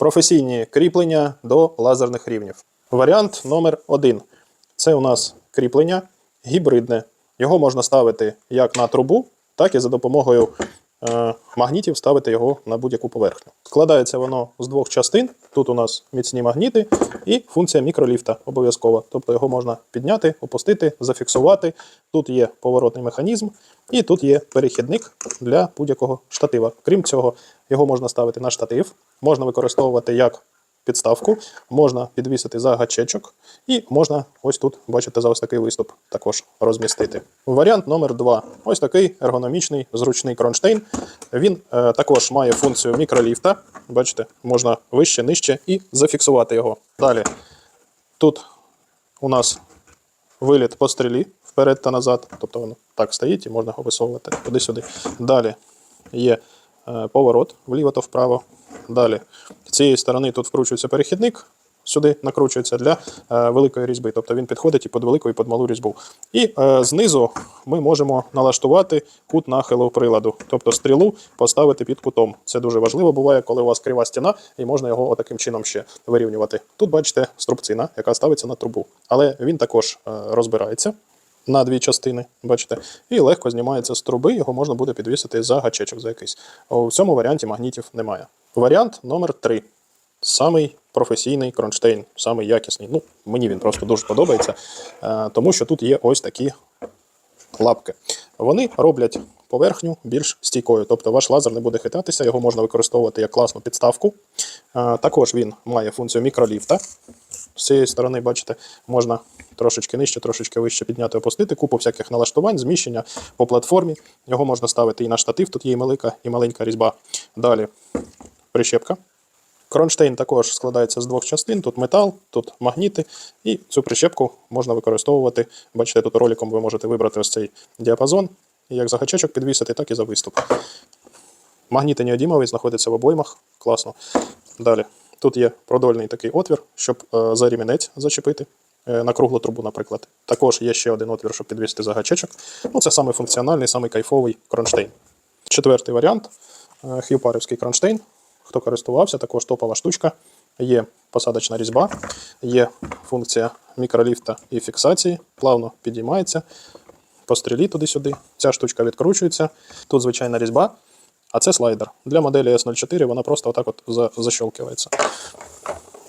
професійні кріплення до лазерних рівнів. Варіант номер один. Це у нас кріплення гібридне. Його можна ставити як на трубу, так і за допомогою е, магнітів ставити його на будь-яку поверхню. Складається воно з двох частин. Тут у нас міцні магніти і функція мікроліфта обов'язково. Тобто його можна підняти, опустити, зафіксувати. Тут є поворотний механізм, і тут є перехідник для будь-якого штатива. Крім цього, його можна ставити на штатив, можна використовувати як підставку, можна підвісити за гачечок, і можна ось тут, бачите, за ось такий виступ також розмістити. Варіант номер два. Ось такий ергономічний, зручний кронштейн. Він е, також має функцію мікроліфта. Бачите, можна вище, нижче і зафіксувати його. Далі. Тут у нас виліт по стрілі вперед та назад. Тобто воно так стоїть і можна його висовувати туди-сюди. Далі є е, поворот вліво та вправо. Далі з цієї сторони тут вкручується перехідник. Сюди накручується для е, великої різьби, тобто він підходить і під велику, і під малу різьбу. І е, знизу ми можемо налаштувати кут нахилу приладу, тобто стрілу поставити під кутом. Це дуже важливо буває, коли у вас крива стіна, і можна його отаким чином ще вирівнювати. Тут бачите струбцина, яка ставиться на трубу, але він також е, розбирається на дві частини, бачите, і легко знімається з труби, його можна буде підвісити за гачечок за якийсь. У цьому варіанті магнітів немає. Варіант номер 3. Самий професійний кронштейн, самий якісний. Ну, мені він просто дуже подобається, е, тому що тут є ось такі лапки. Вони роблять поверхню більш стійкою, тобто ваш лазер не буде хитатися, його можна використовувати як класну підставку. Е, Також він має функцію мікроліфта. З цієї сторони, бачите, можна трошечки нижче, трошечки вище підняти, опустити, купу всяких налаштувань, зміщення по платформі. Його можна ставити і на штатив, тут є і велика, і маленька різьба. Далі прищепка. Кронштейн також складається з двох частин: тут метал, тут магніти, і цю прищепку можна використовувати. Бачите, тут роликом ви можете вибрати ось цей діапазон, як за гачечок підвісити, так і за виступ. Магніти неодімові знаходяться в обоймах. Класно. Далі. Тут є продольний такий отвір, щоб е, за рімінець зачепити е, на круглу трубу, наприклад. Також є ще один отвір, щоб підвісити за гачечок. Ну, це самий функціональний, самий кайфовий кронштейн. Четвертий варіант е, хіопарівський кронштейн. Хто користувався, також топова штучка. Є посадочна різьба, є функція мікроліфта і фіксації, плавно підіймається по стрілі туди-сюди. Ця штучка відкручується. Тут звичайна різьба, а це слайдер. Для моделі S04 вона просто отак от за- защелкивається.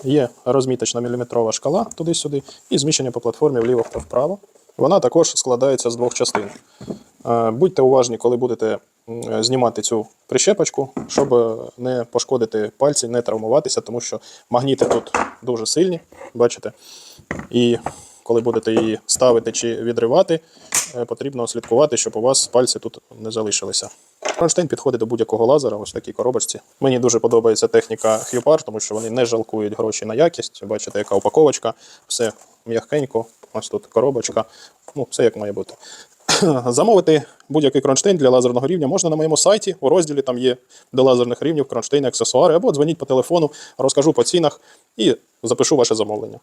Є розміточна міліметрова шкала туди-сюди і зміщення по платформі вліво та вправо. Вона також складається з двох частин. Е, Будьте уважні, коли будете знімати цю прищепочку, щоб е, не пошкодити пальці, не травмуватися, тому що магніти тут дуже сильні, бачите. І коли будете її ставити чи відривати, е, потрібно слідкувати, щоб у вас пальці тут не залишилися. Кронштейн підходить до будь-якого лазера, ось в такій коробочці. Мені дуже подобається техніка Hupar, тому що вони не жалкують гроші на якість. Бачите, яка упаковочка, все м'ягенько, ось тут коробочка, ну, все як має бути. Замовити будь-який кронштейн для лазерного рівня можна на моєму сайті. У розділі там є до лазерних рівнів кронштейни, аксесуари, або дзвоніть по телефону, розкажу по цінах і запишу ваше замовлення.